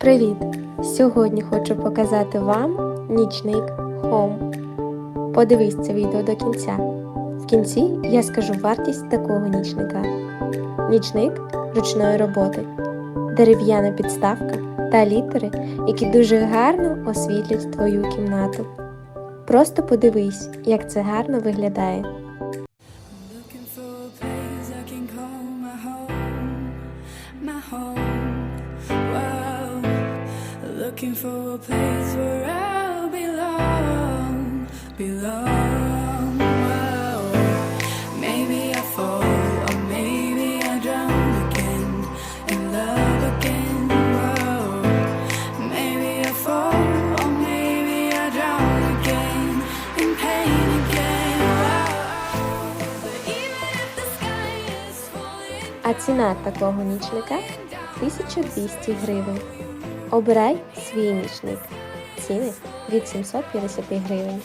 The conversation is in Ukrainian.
Привіт! Сьогодні хочу показати вам нічник Home. Подивись це відео до кінця. В кінці я скажу вартість такого нічника. Нічник ручної роботи, дерев'яна підставка та літери, які дуже гарно освітлять твою кімнату. Просто подивись, як це гарно виглядає. My home, looking for a place where I'll belong, belong. Whoa, maybe I fall or maybe I drown again in love again. Whoa, maybe I fall or maybe I drown again in pain again. А ціна такого нічника 1200 гривень. Обирай свій нічник. Ціни від 750 гривень.